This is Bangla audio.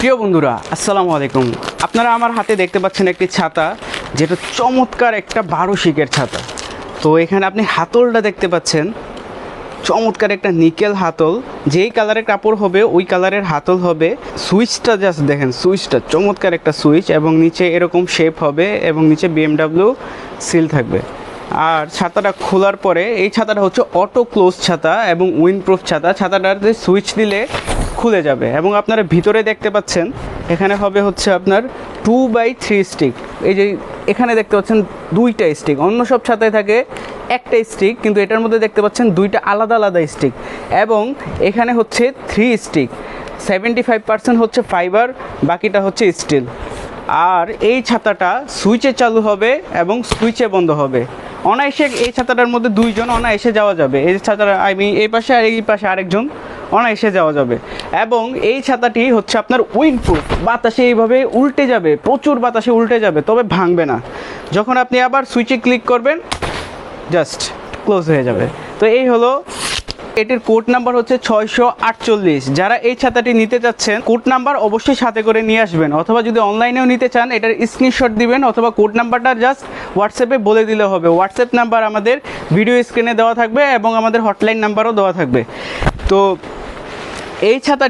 প্রিয় বন্ধুরা, আসসালামু আলাইকুম। আপনারা আমার হাতে দেখতে পাচ্ছেন একটি ছাতা, যেটা চমৎকার একটা বারো শিকের ছাতা। তো এখানে আপনি হাতলটা দেখতে পাচ্ছেন, চমৎকার একটা নিকেল হাতল। যেই কালারের কাপড় হবে, ওই কালারের হাতল হবে। সুইচটা জাস্ট দেখেন, সুইচটা চমৎকার একটা সুইচ এবং নিচে এরকম শেপ হবে এবং নিচে বিএমডাব্লিউ সিল থাকবে। আর ছাতাটা খোলার পরে, এই ছাতাটা হচ্ছে অটো ক্লোজ ছাতা এবং উইন্ডপ্রুফ ছাতা। ছাতাটাতে সুইচ দিলে খুলে যাবে এবং আপনারা ভিতরে দেখতে পাচ্ছেন, এখানে হবে হচ্ছে আপনার টু বাই থ্রি স্টিক এই যে এখানে দেখতে পাচ্ছেন দুইটা স্টিক অন্য সব ছাতায় থাকে একটা স্টিক কিন্তু এটার মধ্যে দেখতে পাচ্ছেন দুইটা আলাদা আলাদা স্টিক এবং এখানে হচ্ছে three stick seventy five percent হচ্ছে ফাইবার বাকিটা হচ্ছে স্টিল আর এই ছাতাটা সুইচে চালু হবে এবং সুইচে বন্ধ হবে। অনায়াসে এই ছাতাটার মধ্যে দুইজন অনায়াসে যাওয়া যাবে। এই ছাতাটা আই মিন এই পাশে আর এই পাশে আরেকজন। অনায়াসে যাওয়া যাবে। এবং এই ছাতাটি হচ্ছে আপনার উইন্ডপ্রুফ বাতাসে এইভাবে উল্টে যাবে, প্রচুর বাতাসে উল্টে যাবে, তবে ভাঙবে না। যখন আপনি আবার সুইচে ক্লিক করবেন জাস্ট ক্লোজ হয়ে যাবে। তো এই হলো, এটির কোড নাম্বার হচ্ছে ছয়শো আটচল্লিশ। যারা এই ছাতাটি নিতে চাচ্ছেন কোড নাম্বার অবশ্যই সাথে করে নিয়ে আসবেন। অথবা যদি অনলাইনেও নিতে চান, এটার স্ক্রিনশট দিবেন, অথবা কোড নাম্বারটা জাস্ট হোয়াটসঅ্যাপে বলে দিলে হবে। হোয়াটসঅ্যাপ নাম্বার আমাদের ভিডিও স্ক্রিনে দেওয়া থাকবে এবং আমাদের হটলাইন নাম্বারও দেওয়া থাকবে। তো এই ছাতা